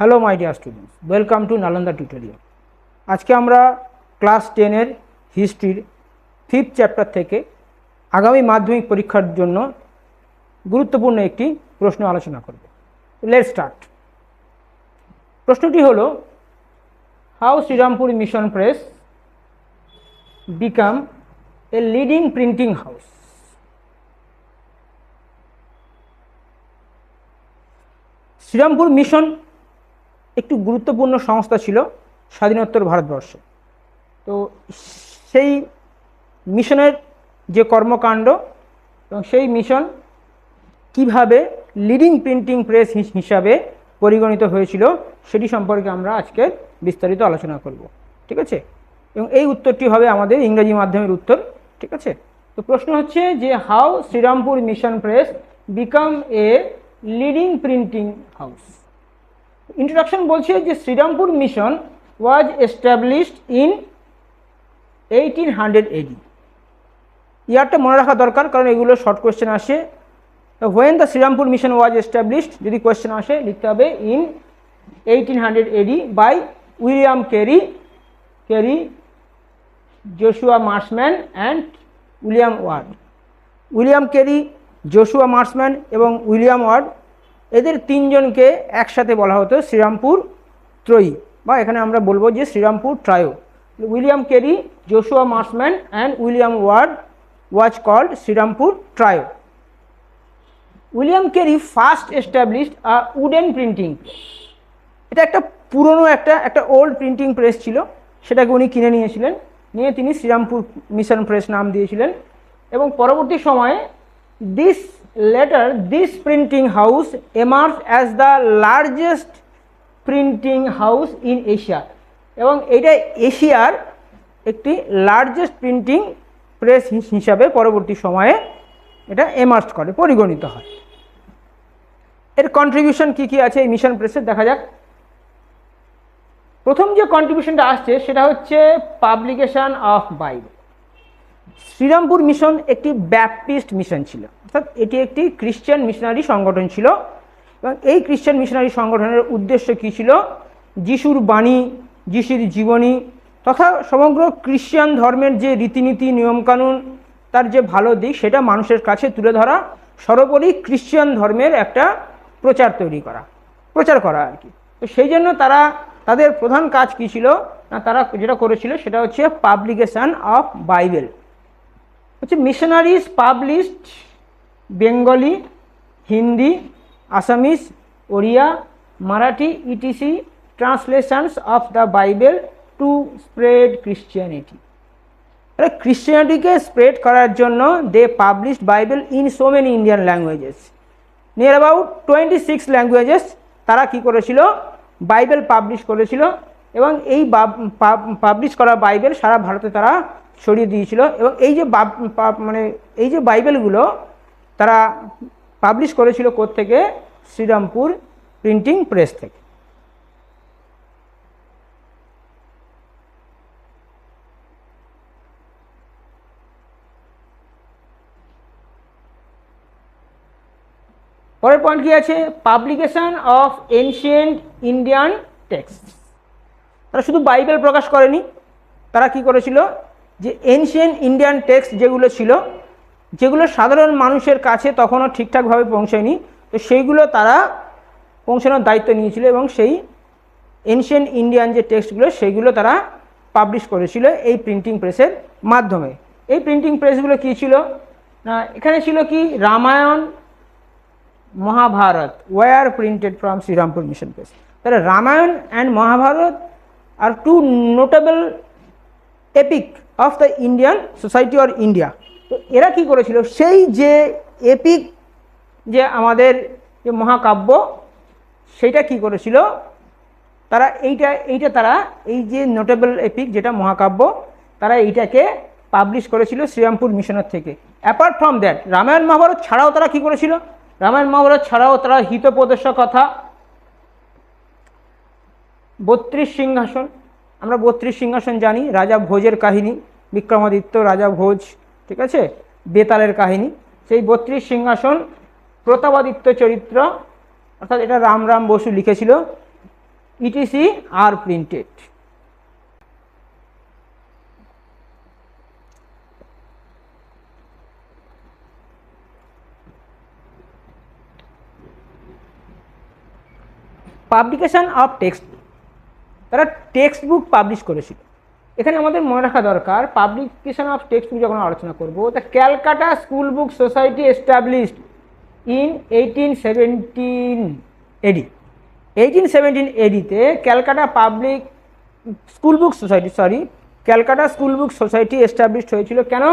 Hello my dear students welcome to Nalanda tutorial আজকে আমরা class টেনের হিস্ট্রির ফিফথ চ্যাপ্টার থেকে আগামী মাধ্যমিক পরীক্ষার জন্য গুরুত্বপূর্ণ একটি প্রশ্ন আলোচনা করব। লেট স্টার্ট প্রশ্নটি হলো how Serampore mission press become a leading printing house Serampore mission একটি গুরুত্বপূর্ণ সংস্থা ছিল স্বাধীনোত্তর ভারতবর্ষে। তো সেই মিশনের যে কর্মকাণ্ড এবং সেই মিশন কীভাবে লিডিং প্রিন্টিং প্রেস হিসাবে পরিগণিত হয়েছিল সেটি সম্পর্কে আমরা আজকে বিস্তারিত আলোচনা করব। ঠিক আছে? এবং এই উত্তরটি হবে আমাদের ইংরেজি মাধ্যমের উত্তর। ঠিক আছে? তো প্রশ্ন হচ্ছে যে how Serampore mission press become a leading printing house introduction বলছে যে Serampore mission was established in eighteen hundred AD ইয়ারটা মনে রাখা দরকার, কারণ এগুলো শর্ট কোয়েশ্চেন আসে। When the Serampore mission was established যদি কোয়েশ্চেন আসে, লিখতে হবে in eighteen hundred AD by William Carey Carey Joshua Marshman and William Ward William Carey Joshua Marshman এবং উইলিয়াম ওয়ার্ড। এদের তিনজনকে একসাথে বলা হতো শ্রীরামপুর ত্রয়ী বা এখানে আমরা বলব যে Serampore trio. William Carey Joshua Marshman and William Ward was called Serampore trio. William Carey first established a wooden printing এটা একটা পুরনো একটা একটা ওল্ড প্রিন্টিং প্রেস ছিল। সেটাকে উনি কিনে নিয়েছিলেন। নিয়ে তিনি শ্রীরামপুর মিশন প্রেস নাম দিয়েছিলেন। এবং পরবর্তী সময়ে this letter this printing house emerges as the largest printing house in Asia এবং এটা এশিয়ার একটি লার্জেস্ট প্রিন্টিং প্রেস হিসাবে পরবর্তী সময়ে এটা এমার্স করে, পরিগণিত হয়। এর কন্ট্রিবিউশন কী কী আছে এই মিশন প্রেসের দেখা যাক। প্রথম যে কন্ট্রিবিউশনটা আসছে, সেটা হচ্ছে publication of Bible Serampore mission একটি ব্যাপটিস্ট মিশন ছিল। অর্থাৎ এটি একটি খ্রিশ্চান মিশনারি সংগঠন ছিল। এবং এই খ্রিশ্চান মিশনারি সংগঠনের উদ্দেশ্য কী ছিল? যিশুর বাণী, যিশুর জীবনী, তথা সমগ্র খ্রিশ্চান ধর্মের যে রীতিনীতি, নিয়মকানুন, তার যে ভালো দিক, সেটা মানুষের কাছে তুলে ধরা, সর্বোপরি খ্রিশ্চান ধর্মের একটা প্রচার তৈরি করা, প্রচার করা আর কি। তো সেই জন্য তারা, তাদের প্রধান কাজ কী ছিল? না, তারা যেটা করেছিল, সেটা হচ্ছে পাবলিকেশান অফ বাইবেল হচ্ছে missionaries published Bengali Hindi Assamese Odia Marathi etc translations of the Bible to spread Christianity এরা ক্রিশ্চিয়ানিটিকে স্প্রেড করার জন্য they published Bible in so many Indian languages near about twenty six languages তারা কি করেছিল? Bible publish করেছিল এবং এই পাবলিশ করা বাইবেল সারা ভারতে তারা ছড়িয়ে দিয়েছিল এবং এই যে মানে এই যে বাইবেলগুলো তারা পাবলিশ করেছিল থেকে শ্রীরামপুর প্রিন্টিং প্রেস থেকে। পরের পয়েন্ট কি আছে? Publication of ancient Indian text তারা শুধু বাইবেল প্রকাশ করেনি, তারা কি করেছিল? যে এনশিয়েন্ট ইন্ডিয়ান টেক্সট যেগুলো ছিল, যেগুলো সাধারণ মানুষের কাছে তখনও ঠিকঠাকভাবে পৌঁছায়নি তো সেইগুলো তারা পৌঁছানোর দায়িত্ব নিয়েছিল এবং সেই এনশিয়েন্ট ইন্ডিয়ান যে টেক্সটগুলো সেইগুলো তারা পাবলিশ করেছিল এই প্রিন্টিং প্রেসের মাধ্যমে। এই প্রিন্টিং প্রেসগুলো কী ছিল? না, এখানে ছিল কি? Ramayana, Mahabharata were printed from Serampore mission press তাহলে Ramayana and Mahabharata are two notable epic of the Indian society or India তো এরা কি করেছিল? সেই যে এপিক যে আমাদের যে মহাকাব্য, সেইটা কি করেছিল? তারা এইটা এইটা তারা, এই যে নোটেবল এপিক যেটা মহাকাব্য, তারা এইটাকে পাবলিশ করেছিল শ্রীরামপুর মিশনের থেকে। Apart from that Ramayana Mahabharata ছাড়াও তারা কি করেছিল? রামায়ণ মহাভারত ছাড়াও তারা হিতোপদেশ কথা বত্রিশ সিংহাসন আমরা বত্রিশ সিংহাসন জানি, রাজা ভোজের কাহিনী, বিক্রমাদিত্য, রাজা ভোজ, ঠিক আছে? বেতালের কাহিনী। সেই বত্রিশ সিংহাসন, প্রতাপাদিত্য চরিত্র, অর্থাৎ এটা রাম রাম বসু লিখেছিল ইটিসি আর প্রিন্টেড। পাবলিকেশন অফ টেক্সট তারা টেক্সট বুক পাবলিশ করেছিল। এখানে আমাদের মনে রাখা দরকার পাবলিকেশন অফ টেক্সট বুক যখন আলোচনা করব, তা Calcutta school book society established in eighteen seventeen AD eighteen seventeen এডিতে Calcutta public school book society sorry Calcutta school book society established হয়েছিল কেন?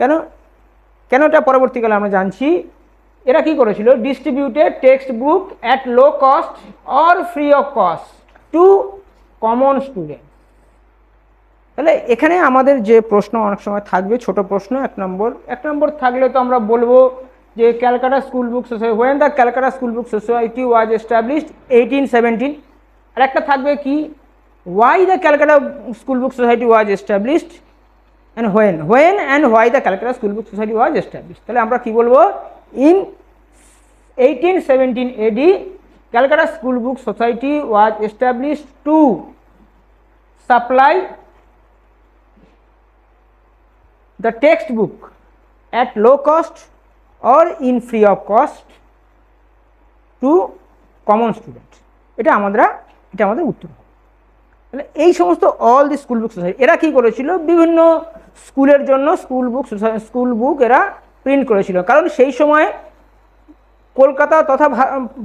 কেন? কেন এটা পরবর্তীকালে আমরা জানছি? এরা কি করেছিল? Distributed text book at low cost or free of cost to common student তাহলে এখানে আমাদের যে প্রশ্ন অনেক সময় থাকবে, ছোট প্রশ্ন, এক নম্বর। এক নম্বর থাকলে তো আমরা বলব যে Calcutta school book society when the Calcutta school book society was established eighteen seventeen আর একটা থাকবে কি why the Calcutta school book society was established and when when and why the Calcutta school book society was establish তাহলে আমরা কি বলব eighteen seventeen AD Calcutta school book society was establish to supply the textbook at low cost or in free of cost to common student এটা আমরা এটা আমাদের উত্তর। তাহলে এই সমস্ত all the school book society এরা কি করেছিল বিভিন্ন স্কুলের জন্য স্কুল বুক স্কুল বুক এরা প্রিন্ট করেছিল। কারণ সেই সময় কলকাতা তথা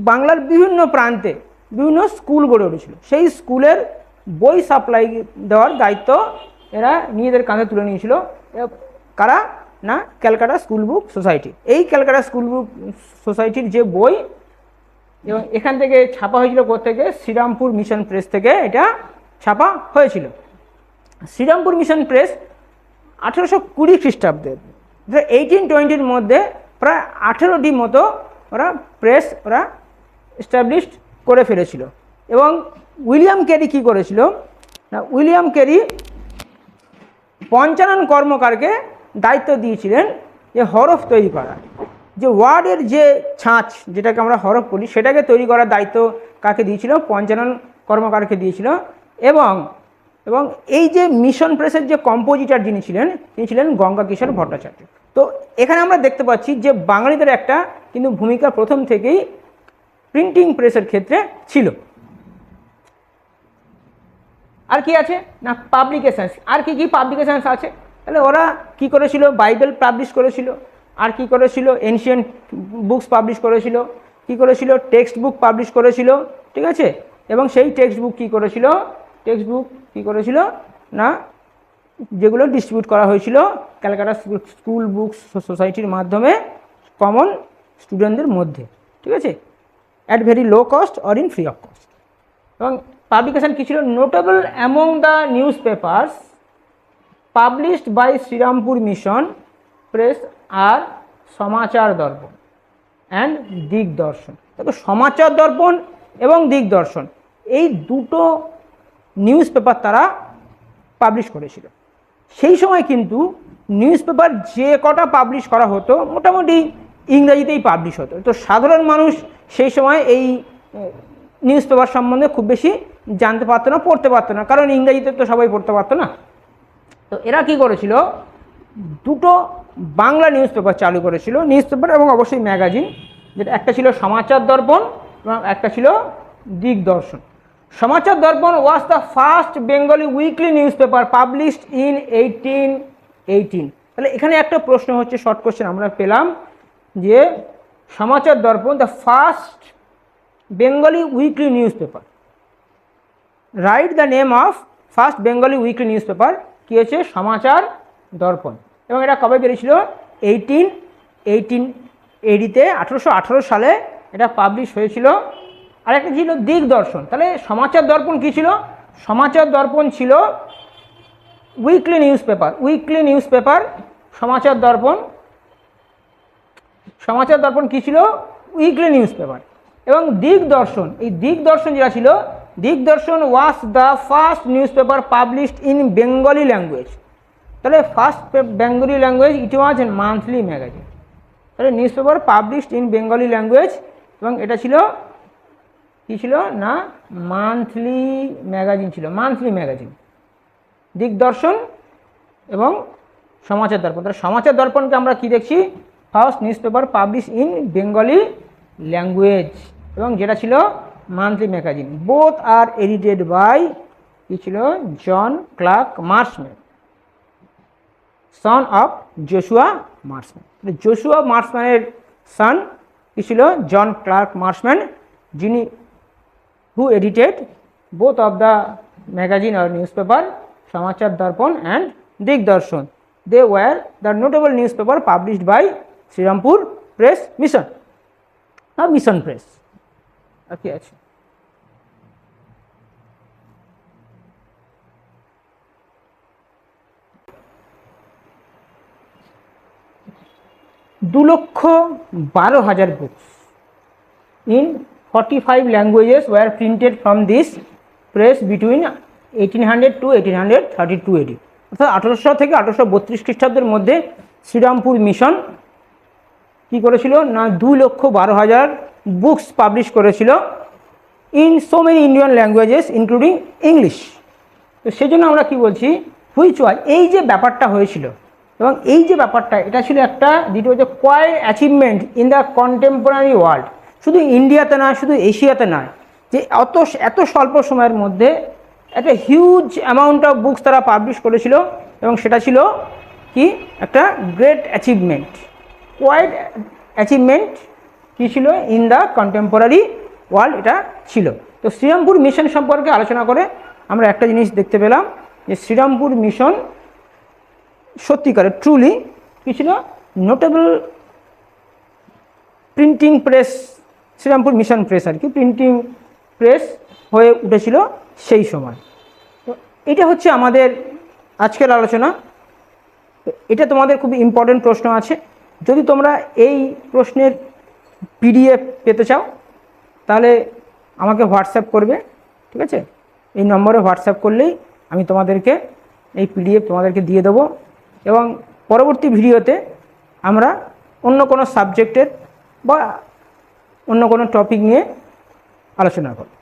বাংলার বিভিন্ন প্রান্তে বিভিন্ন স্কুল গড়ে উঠেছিল। সেই স্কুলের বই সাপ্লাই দেওয়ার দায়িত্ব এরা নিজেদের কাঁধে তুলে নিয়েছিল। কারা? না, ক্যালকাটা স্কুল বুক সোসাইটি এই ক্যালকাটা স্কুল বুক সোসাইটির যে বই এবং এখান থেকে ছাপা হয়েছিল থেকে? শ্রীরামপুর মিশন প্রেস থেকে এটা ছাপা হয়েছিল। শ্রীরামপুর মিশন প্রেস আঠেরোশো কুড়ি খ্রিস্টাব্দে এইটিন টোয়েন্টির মধ্যে প্রায় আঠেরোটি মতো ওরা প্রেস ওরা এস্টাবলিশড করে ফেলেছিল। এবং উইলিয়াম ক্যারি কি করেছিল? না, উইলিয়াম ক্যারি পঞ্চানন কর্মকারকে দায়িত্ব দিয়েছিলেন যে হরফ তৈরি করা। যে ওয়ার্ডের যে ছাঁচ, যেটাকে আমরা হরফ বলি, সেটাকে তৈরি করার দায়িত্ব কাকে দিয়েছিল? পঞ্চানন কর্মকারকে দিয়েছিল। এবং এবং এই যে মিশন প্রেসের যে কম্পোজিটার যিনি ছিলেন, তিনি ছিলেন গঙ্গা কিশোর ভট্টাচার্য। তো এখানে আমরা দেখতে পাচ্ছি যে বাঙালিদের একটা কিন্তু ভূমিকা প্রথম থেকেই প্রিন্টিং প্রেসের ক্ষেত্রে ছিল। আর কি আছে? না পাবলিকেশানস আর কি কি পাবলিকেশানস আছে? তাহলে ওরা কি করেছিল? বাইবেল পাবলিশ করেছিল। আর কি করেছিল? এনশিয়েন্ট বুকস পাবলিশ করেছিল। কি করেছিল? টেক্সট বুক পাবলিশ করেছিল। ঠিক আছে? এবং সেই টেক্সট বুক কী করেছিল? টেক্সট বুক কী করেছিল? না যেগুলো ডিস্ট্রিবিউট করা হয়েছিল ক্যালকাটা স্কুল বুক সোসাইটির মাধ্যমে কমন স্টুডেন্টদের মধ্যে, ঠিক আছে? At very low cost or in free of cost এবং পাবলিকেশন কী ছিল? Notable among the newspapers published by Serampore mission press R Samachar Darpan and দিগদর্শন তবে সমাচার দর্পণ এবং দিগদর্শন এই দুটো নিউজ পেপার তারা পাবলিশ করেছিল। সেই সময় কিন্তু নিউজ পেপার যে কটা পাবলিশ করা হতো, মোটামুটি ইংরাজিতেই পাবলিশ হতো। তো সাধারণ মানুষ সেই সময় এই নিউজ পেপার সম্বন্ধে খুব বেশি জানতে পারতো না, পড়তে পারতো না। কারণ ইংরাজিতে তো সবাই পড়তে পারতো না। তো এরা কি করেছিল? দুটো বাংলা নিউজ পেপার চালু করেছিল নিউজ পেপার এবং অবশ্যই ম্যাগাজিন যেটা একটা ছিল সমাচার দর্পণ এবং একটা ছিল Digdarshan. Samachar Darpan was the first Bengali weekly newspaper published in eighteen eighteen. তাহলে এখানে একটা প্রশ্ন হচ্ছে, শর্ট কোশ্চেন আমরা পেলাম যে Samachar Darpan the first Bengali weekly newspaper right the name of first Bengali weekly newspaper কী হচ্ছে? সমাচার দর্পণ। এবং এটা কবে বেরিয়েছিল? এইটিন এইটিন এইটিতে আঠেরোশো আঠেরো সালে এটা পাবলিশ হয়েছিল আর একটা ছিল দিগদর্শন তাহলে সমাচার দর্পণ কী ছিল? সমাচার দর্পণ ছিল weekly newspaper weekly newspaper Samachar Darpan. Samachar দর্পণ কী ছিল? উইকলি নিউজ পেপার এবং দিগদর্শন এই দিগদর্শন যেটা ছিল Digdarshan was the first newspaper published in Bengali language তাহলে first Bengali language it was monthly magazine তাহলে newspaper published in Bengali language এবং এটা ছিল কি ছিল? না মান্থলি ম্যাগাজিন ছিল। মান্থলি ম্যাগাজিন দিগদর্শন এবং সমাচার দর্পণ। তাহলে সমাচার দর্পণকে আমরা কি দেখছি? First newspaper publish in Bengali language এবং যেটা ছিল monthly magazine both R edited by কি ছিল? John Clark Marshman son of Joshua Marshman Joshua মার্সম্যানের son কি ছিল? জন ক্লার্ক মার্সম্যান যিনি who edited both of the magazine or newspaper Samachar Darpan and Digdarshan. They were the notable newspaper published by Srirampur Press Mission. Or Mission Press. Okay, আচ্ছা দু লক্ষ বারো হাজার books in 45 languages were printed from this press between 1800 to 1832 AD অর্থাৎ আঠারোশো থেকে আঠারোশো বত্রিশ খ্রিস্টাব্দের মধ্যে শ্রীরামপুর মিশন কি করেছিল? না, দু লক্ষ বারো হাজার বুকস পাবলিশ করেছিল in so many Indian languages including English তো সেই জন্য আমরা কি বলছি? হুইচ ওয়াজ এই যে ব্যাপারটা হয়েছিল এবং এই যে ব্যাপারটা, এটা ছিল একটা দ্বিতীয় হচ্ছে quite achievement in the contemporary world শুধু ইন্ডিয়াতে নয়, শুধু এশিয়াতে নয়, যে অত এত স্বল্প সময়ের মধ্যে একটা হিউজ অ্যামাউন্ট অফ বুকস তারা পাবলিশ করেছিল এবং সেটা ছিল কি? একটা গ্রেট অ্যাচিভমেন্ট কোয়াইট অ্যাচিভমেন্ট কী ছিল? ইন দ্য কন্টেম্পোরারি ওয়ার্ল্ড এটা ছিল। তো শ্রীরামপুর মিশন সম্পর্কে আলোচনা করে আমরা একটা জিনিস দেখতে পেলাম, যে শ্রীরামপুর মিশন সত্যিকারের ট্রুলি কী ছিল? Notable printing press Serampore mission press আর কি প্রিন্টিং প্রেস হয়ে উঠেছিল সেই সময়। তো এটা হচ্ছে আমাদের আজকের আলোচনা। এটা তোমাদের খুব ইম্পর্টেন্ট প্রশ্ন আছে। যদি তোমরা এই প্রশ্নের পিডিএফ পেতে চাও, তাহলে আমাকে হোয়াটসঅ্যাপ করবে, ঠিক আছে? এই নম্বরে হোয়াটসঅ্যাপ করলেই আমি তোমাদেরকে এই পিডিএফ তোমাদেরকে দিয়ে দেবো এবং পরবর্তী ভিডিওতে আমরা অন্য কোনো সাবজেক্টের বা অন্য কোনো টপিক নিয়ে আলোচনা করব।